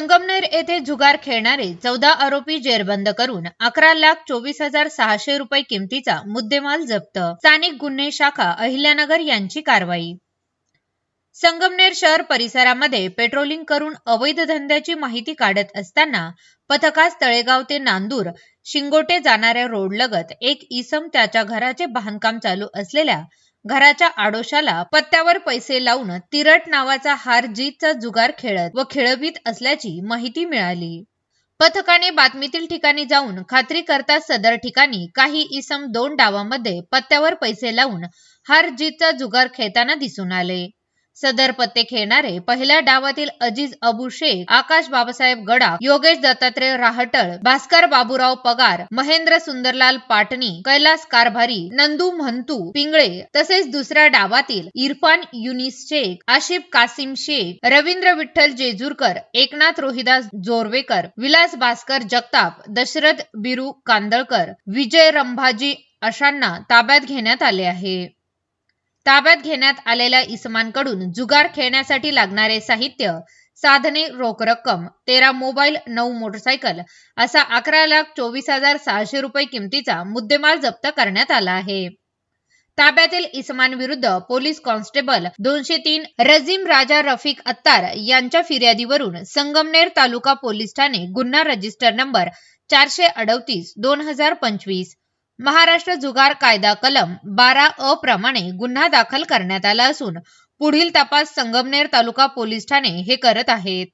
संगमनेर येथे जुगार खेळणारे चौदा आरोपी जेरबंद करून अकरा लाख चोवीस हजार सहाशे रुपये किमतीचा मुद्देमाल जप्त. स्थानिक गुन्हे शाखा अहिल्यानगर यांची कारवाई. संगमनेर शहर परिसरामध्ये पेट्रोलिंग करून अवैध धंद्याची माहिती काढत असताना पथकास तळेगाव ते नांदूर शिंगोटे जाणाऱ्या रोडलगत एक इसम त्याच्या घराचे बांधकाम चालू असलेल्या घराच्या आडोशाला पत्त्यावर पैसे लावून तिरट नावाचा हार जीतचा जुगार खेळत व खेळवीत असल्याची माहिती मिळाली. पथकाने बातमीतील ठिकाणी जाऊन खात्री करता सदर ठिकाणी काही इसम दोन डावामध्ये पत्त्यावर पैसे लावून हार जीतचा जुगार खेळताना दिसून आले. सदर पत्ते खेळणारे पहिल्या डावातील अजीज अबू शेख आकाश बाबासाहेब गडा योगेश दत्तात्रय राहटळ भास्कर बाबूराव पगार महेंद्र सुंदरलाल पाटणी कैलास कारभारी नंदू म्हंतू पिंगळे तसेच दुसऱ्या डावातील इरफान युनिस शेख आशिफ कासिम शेख रवींद्र विठ्ठल जेजूरकर एकनाथ रोहिदास जोरवेकर विलास भास्कर जगताप दशरथ बिरू कांदळकर विजय रंभाजी अशांना ताब्यात घेण्यात आले आहे. ताब्यात घेण्यात आलेल्या इसमांकडून जुगार खेळण्यासाठी लागणारे साहित्य साधने रोख रक्कम तेरा मोबाईल नऊ मोटरसायकल असा अकरा लाख चोवीस हजार सहाशे रुपये किमतीचा मुद्देमाल जप्त करण्यात आला आहे. ताब्यातील इसमांविरुद्ध पोलीस कॉन्स्टेबल दोनशे तीन रजीम राजा रफिक अत्तार यांच्या फिर्यादीवरून संगमनेर तालुका पोलीस ठाणे गुन्हा रजिस्टर नंबर चारशे अडतीस दोन हजार पंचवीस महाराष्ट्र जुगार कायदा कलम बारा अ प्रमाणे गुन्हा दाखल करण्यात आला असून पुढील तपास संगमनेर तालुका पोलीस ठाणे हे करत आहेत.